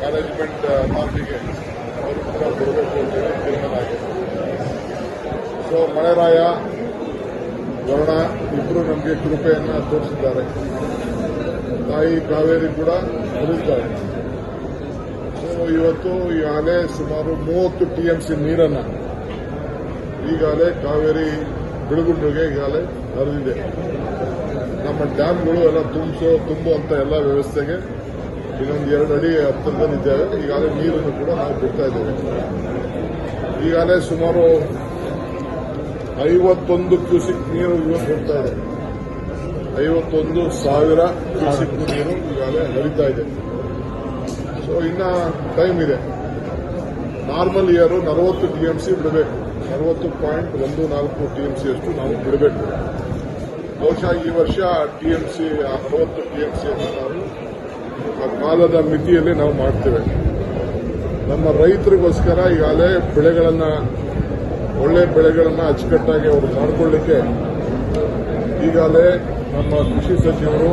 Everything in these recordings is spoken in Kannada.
ಮ್ಯಾನೇಜ್ಮೆಂಟ್ ಅಥಾರಿಟಿಗೆ ಅವರು ಕೂಡ ಕೊಡಬೇಕು ಅಂತೇಳಿ ತೀರ್ಮಾನ ಆಗಿದೆ ಸೊ ಮಳೆರಾಯ, ವರುಣ ಇಬ್ಬರು ನಮಗೆ ಕೃಪೆಯನ್ನು ತೋರಿಸಿದ್ದಾರೆ. ತಾಯಿ ಕಾವೇರಿ ಕೂಡ ಬರುತ್ತಾರೆ. ಸೊ ಇವತ್ತು ಈಗಾಗಲೇ ಸುಮಾರು ಮೂವತ್ತು ಟಿಎಂಸಿ ನೀರನ್ನು ಈಗಾಗಲೇ ಕಾವೇರಿ ಬೆಳಗುಂಡ್ರಿಗೆ ಈಗಾಗಲೇ ಹರಿದಿದೆ. ನಮ್ಮ ಡ್ಯಾಮ್ಗಳು ಎಲ್ಲ ತುಂಬಿಸೋ ತುಂಬುವಂತ ಎಲ್ಲ ವ್ಯವಸ್ಥೆಗೆ ಇನ್ನೊಂದು ಎರಡು ಅಡಿ ಹತ್ತಿರದಲ್ಲಿದ್ದೇವೆ ಈಗಾಗಲೇ ನೀರನ್ನು ಕೂಡ ನಾವು ಬಿಡ್ತಾ ಇದ್ದೇವೆ. ಈಗಾಗಲೇ ಸುಮಾರು ಐವತ್ತೊಂದು ಕ್ಯೂಸಿಕ್ ನೀರು ಇವತ್ತು ಹೋಗ್ತಾ ಇದೆ. ಐವತ್ತೊಂದು ಸಾವಿರ ಕ್ಯೂಸಿಕ್ ನೀರು ಈಗಾಗಲೇ ಹರಿತಾ ಇದೆ. ಸೊ ಇನ್ನ ಟೈಮ್ ಇದೆ. ನಾರ್ಮಲ್ ಇಯರ್ ನಲವತ್ತು ಟಿಎಂಸಿ ಬಿಡಬೇಕು. ನಲವತ್ತು ಪಾಯಿಂಟ್ ಒಂದು ನಾಲ್ಕು ಟಿಎಂಸಿ ಅಷ್ಟು ನಾವು ಬಿಡಬೇಕು. ಬಹುಶಃ ಈ ವರ್ಷ ಟಿಎಂಸಿ ಅರವತ್ತು ಟಿಎಂಸಿ ಅನ್ನು ನಾವು ಆ ಕಾಲದ ಮಿತಿಯಲ್ಲಿ ನಾವು ಮಾಡ್ತೇವೆ. ನಮ್ಮ ರೈತರಿಗೋಸ್ಕರ ಈಗಾಗಲೇ ಬೆಳೆಗಳನ್ನು, ಒಳ್ಳೆ ಬೆಳೆಗಳನ್ನು ಅಚ್ಚುಕಟ್ಟಾಗಿ ಅವರು ಮಾಡಿಕೊಳ್ಳಿಕ್ಕೆ ಈಗಾಗಲೇ ನಮ್ಮ ಕೃಷಿ ಸಚಿವರು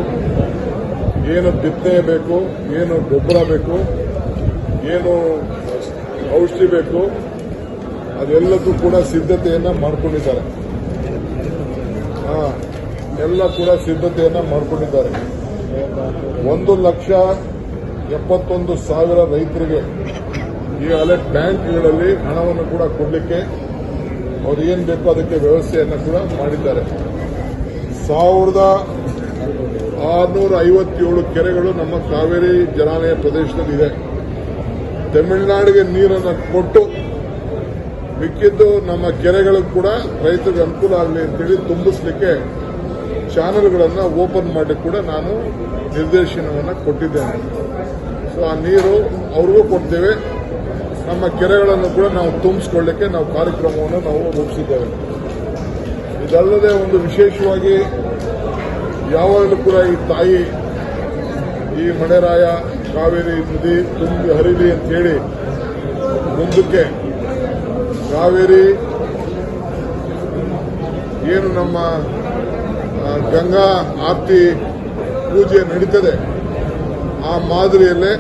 ಏನು ಬಿತ್ತನೆ ಬೇಕು, ಏನು ಗೊಬ್ಬರ ಬೇಕು, ಏನು ಔಷಧಿ ಬೇಕು, ಅದೆಲ್ಲದೂ ಕೂಡ ಸಿದ್ಧತೆಯನ್ನು ಮಾಡಿಕೊಂಡಿದ್ದಾರೆ. ಎಲ್ಲ ಕೂಡ ಸಿದ್ಧತೆಯನ್ನು ಮಾಡಿಕೊಂಡಿದ್ದಾರೆ. ಒಂದು ಲಕ್ಷ ಎಪ್ಪತ್ತೊಂದು ಸಾವಿರ ರೈತರಿಗೆ ಈಗಾಗಲೇ ಬ್ಯಾಂಕ್ಗಳಲ್ಲಿ ಹಣವನ್ನು ಕೂಡ ಕೊಡಲಿಕ್ಕೆ ಅವ್ರು ಏನು ಬೇಕೋ ಅದಕ್ಕೆ ವ್ಯವಸ್ಥೆಯನ್ನು ಕೂಡ ಮಾಡಿದ್ದಾರೆ. ಸಾವಿರದ ಆರುನೂರ ಐವತ್ತೇಳು ಕೆರೆಗಳು ನಮ್ಮ ಕಾವೇರಿ ಜಲಾನಯ ಪ್ರದೇಶದಲ್ಲಿದೆ ತಮಿಳುನಾಡಿಗೆ ನೀರನ್ನು ಕೊಟ್ಟು ಮಿಕ್ಕಿದ್ದು ನಮ್ಮ ಕೆರೆಗಳು ಕೂಡ ರೈತರಿಗೆ ಅನುಕೂಲ ಆಗಲಿ ಅಂತೇಳಿ ತುಂಬಿಸ್ಲಿಕ್ಕೆ ಚಾನೆಲ್ಗಳನ್ನು ಓಪನ್ ಮಾಡಿ ಕೂಡ ನಾನು ನಿರ್ದೇಶನವನ್ನು ಕೊಟ್ಟಿದ್ದೇನೆ. ಸೊ ಆ ನೀರು ಅವ್ರಿಗೂ ಕೊಡ್ತೇವೆ. ನಮ್ಮ ಕೆರೆಗಳನ್ನು ಕೂಡ ನಾವು ತುಂಬಿಸ್ಕೊಳ್ಳಿಕ್ಕೆ ನಾವು ಕಾರ್ಯಕ್ರಮವನ್ನು ನಾವು ರೂಪಿಸಿದ್ದೇವೆ. ಇದಲ್ಲದೆ ಒಂದು ವಿಶೇಷವಾಗಿ ಯಾವಾಗಲೂ ಕೂಡ ಈ ತಾಯಿ, ಈ ಮಳೆರಾಯ ಕಾವೇರಿ ನದಿ ತುಂಬಿ ಹರಿಲಿ ಅಂತ ಹೇಳಿ ಮುಂದಕ್ಕೆ ಕಾವೇರಿ, ಏನು ನಮ್ಮ ಗಂಗಾ ಆರತಿ ಪೂಜೆ ನಡೀತದೆ. ಆ ಮಾದರಿಯಲ್ಲೇ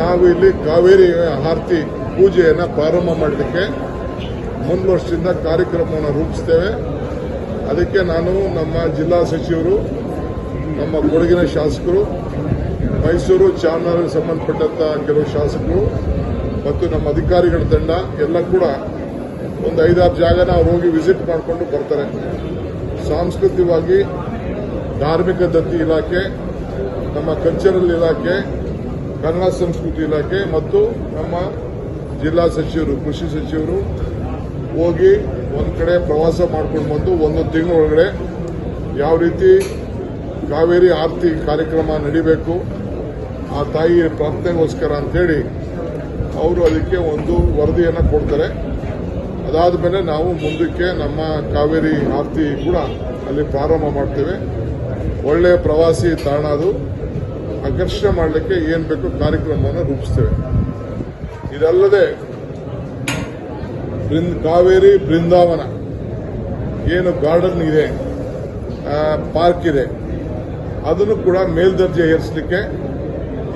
ನಾವು ಇಲ್ಲಿ ಕಾವೇರಿ ಆರತಿ ಪೂಜೆಯನ್ನು ಪ್ರಾರಂಭ ಮಾಡಲಿಕ್ಕೆ ಮುಂದ್ ವರ್ಷದಿಂದ ಕಾರ್ಯಕ್ರಮವನ್ನು ರೂಪಿಸ್ತೇವೆ. ಅದಕ್ಕೆ ನಾನು ನಮ್ಮ ಜಿಲ್ಲಾ ಸಚಿವರು, ನಮ್ಮ ಕೊಡಗಿನ ಶಾಸಕರು, ಮೈಸೂರು ಚಾಮರಾಜ ಸಂಬಂಧಪಟ್ಟಂತ ಕೆಲವು ಶಾಸಕರು ಮತ್ತು ನಮ್ಮ ಅಧಿಕಾರಿಗಳ ತಂಡ ಎಲ್ಲ ಕೂಡ ಒಂದು ಐದಾರು ಜಾಗನ ಅವ್ರು ಹೋಗಿ ವಿಸಿಟ್ ಮಾಡಿಕೊಂಡು ಬರ್ತಾರೆ. ಸಾಂಸ್ಕೃತಿಕವಾಗಿ ಧಾರ್ಮಿಕ ದತ್ತಿ ಇಲಾಖೆ, ನಮ್ಮ ಕಲ್ಚರಲ್ ಇಲಾಖೆ, ಕನ್ನಡ ಸಂಸ್ಕೃತಿ ಇಲಾಖೆ ಮತ್ತು ನಮ್ಮ ಜಿಲ್ಲಾ ಸಚಿವರು, ಕೃಷಿ ಸಚಿವರು ಹೋಗಿ ಒಂದು ಕಡೆ ಪ್ರವಾಸ ಮಾಡ್ಕೊಂಡು ಬಂದು ಒಂದು ತಿಂಗಳೊಳಗಡೆ ಯಾವ ರೀತಿ ಕಾವೇರಿ ಆರತಿ ಕಾರ್ಯಕ್ರಮ ನಡಿಬೇಕು, ಆ ತಾಯಿಯ ಪ್ರಾರ್ಥನೆಗೋಸ್ಕರ ಅಂತೇಳಿ ಅವರು ಅದಕ್ಕೆ ಒಂದು ವರದಿಯನ್ನು ಕೊಡ್ತಾರೆ. ಅದಾದ ಮೇಲೆ ನಾವು ಮುಂದಕ್ಕೆ ನಮ್ಮ ಕಾವೇರಿ ಆರತಿ ಕೂಡ ಅಲ್ಲಿ ಪ್ರಾರಂಭ ಮಾಡ್ತೇವೆ. ಒಳ್ಳೆಯ ಪ್ರವಾಸಿ ತಾಣ ಅದು. ಆಕರ್ಷಣೆ ಮಾಡಲಿಕ್ಕೆ ಏನು ಬೇಕು ಕಾರ್ಯಕ್ರಮವನ್ನು ರೂಪಿಸ್ತೇವೆ. ಇದಲ್ಲದೆ ಬೃಂದ್, ಕಾವೇರಿ ಬೃಂದಾವನ ಏನು ಗಾರ್ಡನ್ ಇದೆ ಪಾರ್ಕ್ ಇದೆ, ಅದನ್ನು ಕೂಡ ಮೇಲ್ದರ್ಜೆ ಏರಿಸಲಿಕ್ಕೆ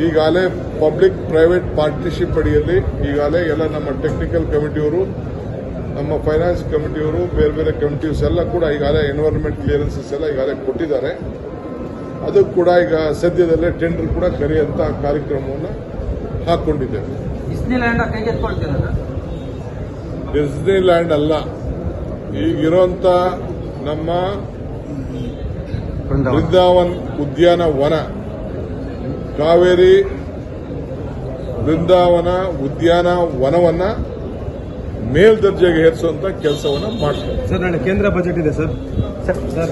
ಈಗಾಗಲೇ ಪಬ್ಲಿಕ್ ಪ್ರೈವೇಟ್ ಪಾರ್ಟ್ನರ್ಶಿಪ್ ಅಡಿಯಲ್ಲಿ ಈಗಾಗಲೇ ಎಲ್ಲ ನಮ್ಮ ಟೆಕ್ನಿಕಲ್ ಕಮಿಟಿಯವರು ನಮ್ಮ ಫೈನಾನ್ಸ್ ಕಮಿಟಿಯವರು ಬೇರೆ ಬೇರೆ ಕಮಿಟೀಸ್ ಎಲ್ಲ ಕೂಡ ಈಗಾಗಲೇ ಎನ್ವೈರನ್ಮೆಂಟ್ ಕ್ಲಿಯರೆನ್ಸಸ್ ಎಲ್ಲ ಈಗಾಗಲೇ ಕೊಟ್ಟಿದ್ದಾರೆ. ಅದು ಕೂಡ ಈಗ ಸದ್ಯದಲ್ಲೇ ಟೆಂಡರ್ ಕೂಡ ಕರೆಯುವಂಥ ಕಾರ್ಯಕ್ರಮವನ್ನು ಹಾಕೊಂಡಿದ್ದೇವೆ. ಡಿಸ್ನಿಲ್ಯಾಂಡ್ ಕೈಗೆತ್ಕೊಳ್ತೀರ ಡಿಸ್ನಿ ಲ್ಯಾಂಡ್ ಅಲ್ಲ. ಈಗಿರುವಂತ ನಮ್ಮ ಬೃಂದಾವನ್ ಉದ್ಯಾನವನ ಕಾವೇರಿ ಬೃಂದಾವನ ಉದ್ಯಾನವನವನ್ನ ಮೇಲ್ದರ್ಜೆಗೆ ಏರಿಸುವಂತ ಕೆಲಸವನ್ನ ಮಾಡ್ತಾರೆ. ಸರ್ ನಾಳೆ ಕೇಂದ್ರ ಬಜೆಟ್ ಇದೆ ಸರ್. ಸರ್